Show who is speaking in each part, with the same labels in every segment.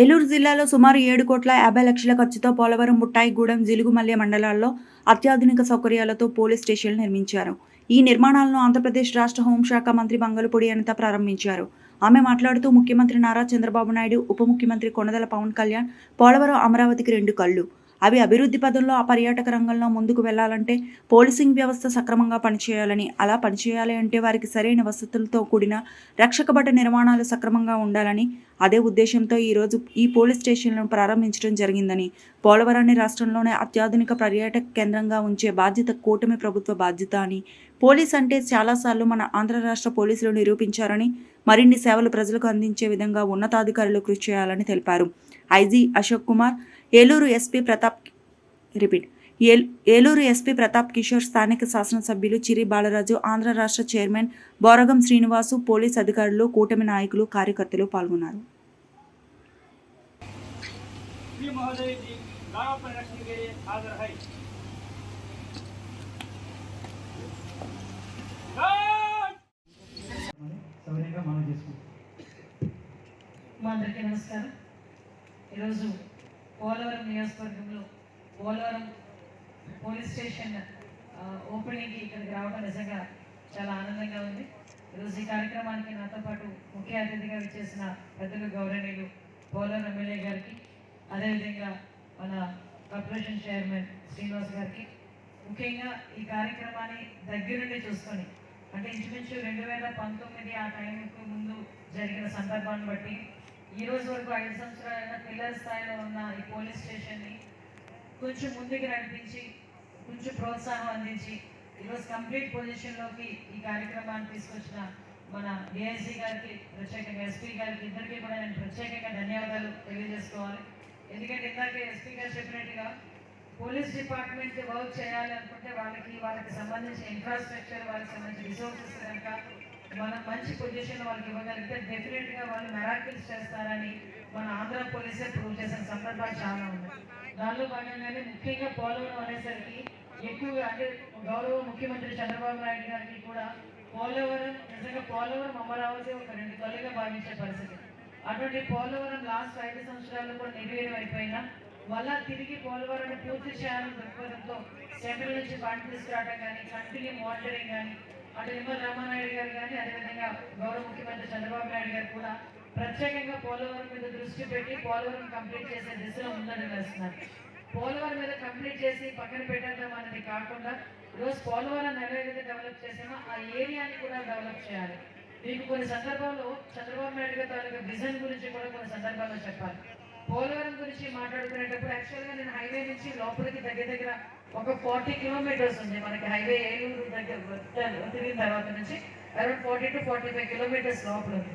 Speaker 1: ఏలూరు జిల్లాలో సుమారు ఏడు కోట్ల యాభై లక్షల ఖర్చుతో పోలవరం ముట్టాయిగూడెం జిలుగుమల్లె మండలాల్లో అత్యాధునిక సౌకర్యాలతో పోలీస్ స్టేషన్లు నిర్మించారు. ఈ నిర్మాణాలను ఆంధ్రప్రదేశ్ రాష్ట్ర హోంశాఖ మంత్రి బంగళపూడి అనిత ప్రారంభించారు. ఆమె మాట్లాడుతూ ముఖ్యమంత్రి నారా చంద్రబాబు నాయుడు ఉప ముఖ్యమంత్రి కొనదల పవన్ కళ్యాణ్ పోలవరం అమరావతికి రెండు కళ్ళు. అవి అభివృద్ధి పదంలో ఆ పర్యాటక రంగంలో ముందుకు వెళ్ళాలంటే పోలీసింగ్ వ్యవస్థ సక్రమంగా పనిచేయాలని అలా పనిచేయాలి అంటే వారికి సరైన వసతులతో కూడిన రక్షకభట నిర్మాణాలు సక్రమంగా ఉండాలని అదే ఉద్దేశంతో ఈరోజు ఈ పోలీస్ స్టేషన్లను ప్రారంభించడం జరిగిందని పోలవరాన్ని రాష్ట్రంలోనే అత్యాధునిక పర్యాటక కేంద్రంగా ఉంచే బాధ్యత కూటమి ప్రభుత్వ బాధ్యత అని పోలీస్ అంటే చాలాసార్లు మన ఆంధ్ర రాష్ట్ర పోలీసులు నిరూపించారని మరిన్ని సేవలు ప్రజలకు అందించే విధంగా ఉన్నతాధికారులు కృషి చేయాలని తెలిపారు. IG Ashok Kumar Eluru SP Pratap repeat. Eluru SP Pratap Kishore స్థానిక శాసనసభ్యులు చిరి బాలరాజు ఆంధ్ర రాష్ట్ర చైర్మన్ బోరగం శ్రీనివాసు పోలీస్ అధికారులు కూటమి నాయకులు కార్యకర్తలు పాల్గొన్నారు.
Speaker 2: మా అందరికీ నమస్కారం. ఈరోజు పోలవరం నియోజకవర్గంలో పోలవరం పోలీస్ స్టేషన్ ఓపెనింగ్కి ఇక్కడికి రావడం నిజంగా చాలా ఆనందంగా ఉంది. ఈరోజు ఈ కార్యక్రమానికి నాతో పాటు ముఖ్య అతిథిగా విచ్చేసిన పెద్దలు గౌరవనీయులు పోలవరం ఎమ్మెల్యే గారికి అదేవిధంగా మన కార్పొరేషన్ చైర్మన్ శ్రీనివాస్ గారికి. ముఖ్యంగా ఈ కార్యక్రమాన్ని దగ్గరుండి చూసుకొని అంటే ఇంచుమించు రెండు వేల పంతొమ్మిది ఆ టైంకు ముందు జరిగిన సందర్భాన్ని బట్టి ఈ రోజు వరకు ఐదు సంవత్సరాలైన పిల్లల స్థాయిలో ఉన్న ఈ పోలీస్ స్టేషన్ని కొంచెం ముందుకు నడిపించి కొంచెం ప్రోత్సాహం అందించి ఈరోజు కంప్లీట్ పొజిషన్లోకి ఈ కార్యక్రమాన్ని తీసుకొచ్చిన మన డిఐసీ గారికి ప్రత్యేకంగా ఎస్పీ గారికి ఇద్దరికి కూడా నేను ప్రత్యేకంగా ధన్యవాదాలు తెలియజేసుకోవాలి. ఎందుకంటే ఇందాక ఎస్పీ గారు చెప్పినట్టుగా పోలీస్ డిపార్ట్మెంట్ వర్క్ చేయాలనుకుంటే వాళ్ళకి వాళ్ళకి సంబంధించిన ఇన్ఫ్రాస్ట్రక్చర్ వాళ్ళకి సంబంధించిన రిసోర్సెస్ కనుక మనం మంచి పొజిషన్ వాళ్ళకి ఇవ్వగలిగితే డెఫినెట్గా వాళ్ళు మెరాకిల్స్ చేస్తారని మన ఆంధ్ర పోలీసే ప్రూవ్ చేసిన సందర్భాలు చాలా ఉన్నాయి. దానిలో భాగంగానే ముఖ్యంగా పోలవరం అనేసరికి ఎక్కువగా అంటే గౌరవ ముఖ్యమంత్రి చంద్రబాబు నాయుడు గారికి కూడా పోలవరం నిజంగా పోలవరం అమరావతి ఒక రెండు కళ్ళుగా భావించే పరిస్థితి. అటువంటి పోలవరం లాస్ట్ ఐదు సంవత్సరాలు కూడా నిర్వీర్యం అయిపోయినా మళ్ళా తిరిగి పోలవరాన్ని పూర్తి చేయాలని దృక్పథంతో సెంట్రల్ నుంచి ఫండ్ తీసుకురావడం కానీ కంటిన్యూ మానిటరింగ్ కానీ అటు నిమ్మల రామానాయుడు గారు కానీ అదేవిధంగా గౌరవ ముఖ్యమంత్రి చంద్రబాబు నాయుడు గారు కూడా ప్రత్యేకంగా పోలవరం మీద దృష్టి పెట్టి పోలవరం కంప్లీట్ చేసే దిశలో ఉందని వేస్తున్నారు. పోలవరం మీద కంప్లీట్ చేసి పక్కన పెట్టేద్దాం అనేది కాకుండా ఈరోజు పోలవరం ఏదైతే డెవలప్ చేసామో ఆ ఏరియాని కూడా డెవలప్ చేయాలి. మీకు కొన్ని సందర్భాల్లో చంద్రబాబు నాయుడు గారి తాలూకా విజన్ గురించి కూడా కొన్ని సందర్భాల్లో చెప్పాలి. పోలవరం గురించి మాట్లాడుకునేటప్పుడు యాక్చువల్గా నేను హైవే నుంచి లోపలికి దగ్గర దగ్గర ఒక ఫార్టీ కిలోమీటర్స్ ఉంది. మనకి హైవే ఏలూరు దగ్గర తిరిగిన తర్వాత నుంచి around forty to forty five kilometres లోపల ఉంది.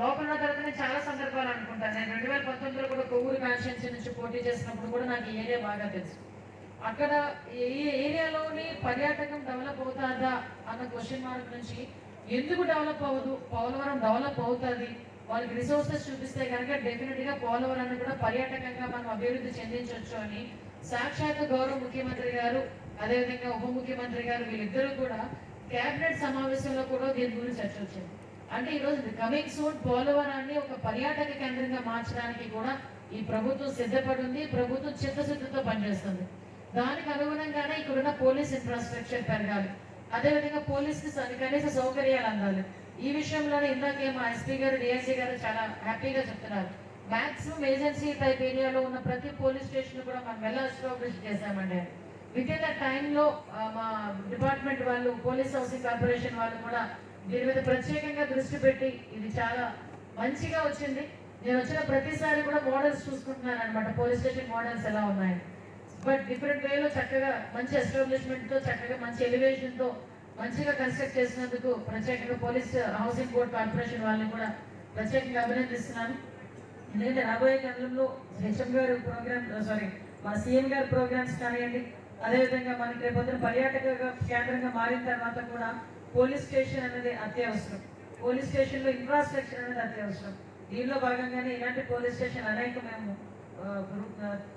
Speaker 2: లోపల ఉన్న తర్వాత నేను చాలా సందర్భాలు అనుకుంటాను. నేను రెండు వేల పంతొమ్మిదిలో కూడా కొవ్వూరు కాన్స్టిట్యున్సీ నుంచి పోటీ చేసినప్పుడు కూడా నాకు ఈ ఏరియా బాగా తెలుసు. అక్కడ ఈ ఏరియాలోని పర్యాటకం డెవలప్ అవుతుందా అన్న క్వశ్చన్ మార్క్ నుంచి ఎందుకు డెవలప్ అవ్వదు? పోలవరం డెవలప్ అవుతుంది. వాళ్ళకి రిసోర్సెస్ చూపిస్తే కనుక డెఫినెట్గా పోలవరాన్ని కూడా పర్యాటకంగా మనం అభివృద్ధి చెందించవచ్చు అని సాక్షాత్ గౌరవ ముఖ్యమంత్రి గారు అదేవిధంగా ఉప ముఖ్యమంత్రి గారు వీళ్ళిద్దరూ కూడా కేబినెట్ సమావేశంలో కూడా దీని గురించి చర్చ వచ్చింది అంటే ఈ రోజు కమింగ్ సూన్ పోలవరాన్ని ఒక పర్యాటక కేంద్రంగా మార్చడానికి కూడా ఈ ప్రభుత్వం సిద్ధపడి ఉంది ప్రభుత్వం చిత్తశుద్ధితో పనిచేస్తుంది. దానికి అనుగుణంగానే ఇక్కడున్న పోలీస్ ఇన్ఫ్రాస్ట్రక్చర్ పెరగాలి. అదేవిధంగా పోలీస్కి కనీస సౌకర్యాలు అందాలి. ఈ విషయంలోనే ఇందాకే మా ఎస్పీ గారు డిఎస్సీ గారు చాలా హ్యాపీగా చెప్తున్నారు. మ్యాక్సిమం ఏజెన్సీ టైప్ ఏరియాలో ఉన్న ప్రతి పోలీస్ స్టేషన్ కూడా మనం ఎలా ఎస్టాబ్లిష్ చేశామండి విత్ ఇన్ ద టైంలో మా డిపార్ట్మెంట్ వాళ్ళు పోలీస్ హౌసింగ్ కార్పొరేషన్ వాళ్ళు కూడా దీని మీద ప్రత్యేకంగా దృష్టి పెట్టి ఇది చాలా మంచిగా వచ్చింది. నేను వచ్చిన ప్రతిసారి కూడా మోడల్స్ చూసుకుంటున్నాను అనమాట పోలీస్ స్టేషన్ మోడల్స్ ఎలా ఉన్నాయి బట్ డిఫరెంట్ వేలో చక్కగా మంచి ఎస్టాబ్లిష్మెంట్తో చక్కగా మంచి ఎలివేషన్తో మంచిగా కన్స్ట్రక్ట్ చేసినందుకు ప్రత్యేకంగా పోలీస్ హౌసింగ్ బోర్డ్ కార్పొరేషన్ వాళ్ళని కూడా ప్రత్యేకంగా అభినందిస్తున్నాను. ఎందుకంటే రాబోయే కాలంలో హెచ్ఎం గారు ప్రోగ్రామ్ సారీ మన సీఎం గారి ప్రోగ్రామ్స్ కానివ్వండి అదేవిధంగా మనకి రేపొద్దున పర్యాటక కేంద్రంగా మారిన తర్వాత కూడా పోలీస్ స్టేషన్ అనేది అత్యవసరం. పోలీస్ స్టేషన్లో ఇన్ఫ్రాస్ట్రక్చర్ అనేది అత్యవసరం. దీనిలో భాగంగానే ఇలాంటి పోలీస్ స్టేషన్ అనేక మేము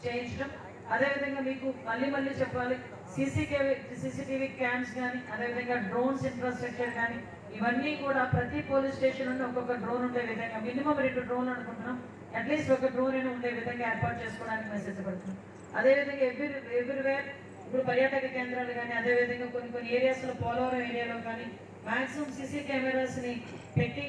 Speaker 2: చేయించడం. అదేవిధంగా మీకు మళ్ళీ మళ్ళీ చెప్పాలి సీసీటీవీ సీసీటీవీ క్యామ్స్ కానీ అదేవిధంగా డ్రోన్స్ ఇన్ఫ్రాస్ట్రక్చర్ కానీ ఇవన్నీ కూడా ప్రతి పోలీస్ స్టేషన్ నుండి ఒక్కొక్క డ్రోన్ ఉండే విధంగా మినిమం రెండు డ్రోన్ అనుకుంటున్నాం. అట్లీస్ట్ ఒక డ్రోన్ అయినా ఉండే విధంగా ఏర్పాటు చేసుకోవడానికి మెసేజ్ పడుతున్నాం అదేవిధంగా ఎవ్రీ ఎవ్రీవేర్ ఇప్పుడు పర్యాటక కేంద్రాలు కానీ అదేవిధంగా కొన్ని కొన్ని ఏరియాస్లో పోలవరం ఏరియాలో కానీ మాక్సిమం సీసీ కెమెరాస్ని పెట్టి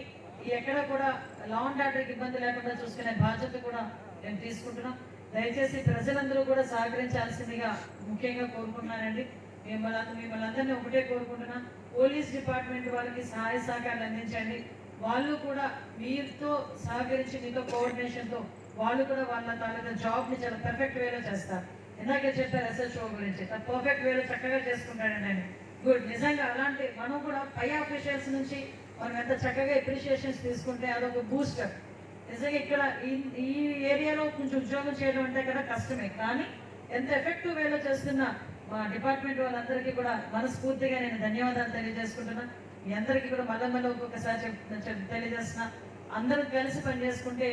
Speaker 2: ఎక్కడ కూడా లాండ్ ఆర్డర్కి ఇబ్బంది లేకుండా చూసుకునే బాధ్యత కూడా మేము తీసుకుంటున్నాం. దయచేసి ప్రజలందరూ కూడా సహకరించాల్సిందిగా ముఖ్యంగా కోరుకుంటున్నానండి. మిమ్మల్ని మిమ్మల్ని అందరినీ ఒకటే కోరుకుంటున్నా పోలీస్ డిపార్ట్మెంట్ వాళ్ళకి సహాయ సహకారాలు అందించండి. వాళ్ళు కూడా మీతో సహకరించి మీతో కోఆర్డినేషన్తో వాళ్ళు కూడా వాళ్ళ తాలూకా జాబ్ని చాలా పర్ఫెక్ట్ వేలో చేస్తారు. ఇందాక చెప్పారు ఎస్ఎస్ఓ గురించి. పర్ఫెక్ట్ వేలో చక్కగా చేసుకుంటాడండి ఆయన. గుడ్ నిజంగా అలాంటి మనం కూడా పై ఆఫీషియల్స్ నుంచి మనం ఎంత చక్కగా అప్రిషియేషన్స్ తీసుకుంటే అదొక బూస్టర్ నిజంగా ఇక్కడ ఈ ఈ ఏరియాలో కొంచెం ఉద్యోగం చేయడం అంటే కదా కష్టమే. కానీ ఎంత ఎఫెక్టివ్ వేలో చేస్తున్న మా డిపార్ట్మెంట్ వాళ్ళందరికీ కూడా మనస్ఫూర్తిగా నేను ధన్యవాదాలు తెలియజేసుకుంటున్నా. మీ అందరికీ కూడా మళ్ళీ మళ్ళీ ఒక్కొక్కసారి చెప్ తెలియజేస్తున్నా. అందరూ కలిసి పనిచేసుకుంటే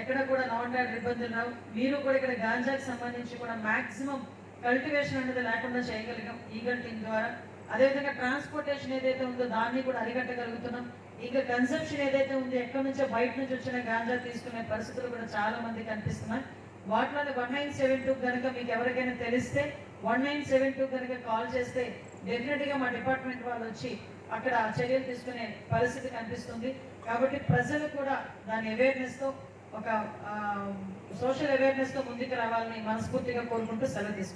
Speaker 2: ఎక్కడ కూడా లా అండ్ ఇబ్బందులు రావు. మీరు కూడా ఇక్కడ గాంజాకి సంబంధించి కూడా మాక్సిమం కల్టివేషన్ అనేది లేకుండా చేయగలిగాం. ఈగల్ టీం ద్వారా. అదేవిధంగా ట్రాన్స్పోర్టేషన్ ఏదైతే ఉందో దాన్ని కూడా అరికట్టగలుగుతున్నాం. ఇంకా కన్సెప్షన్ ఏదైతే ఉందో ఎక్కడి నుంచో బయట నుంచి వచ్చిన గాంజా తీసుకునే పరిస్థితులు కూడా చాలా మంది కనిపిస్తున్నాయి. వాటిలో వన్ నైన్ సెవెన్ టూ కనుక మీకు ఎవరికైనా తెలిస్తే వన్ నైన్ సెవెన్ టూ కనుక కాల్ చేస్తే డెఫినెట్గా మా డిపార్ట్మెంట్ వాళ్ళు వచ్చి అక్కడ చర్యలు తీసుకునే పరిస్థితి కనిపిస్తుంది. కాబట్టి ప్రజలు కూడా దాని అవేర్నెస్తో ఒక సోషల్ అవేర్నెస్తో ముందుకు రావాలని మనస్ఫూర్తిగా కోరుకుంటూ సెలవు తీసుకుంటాం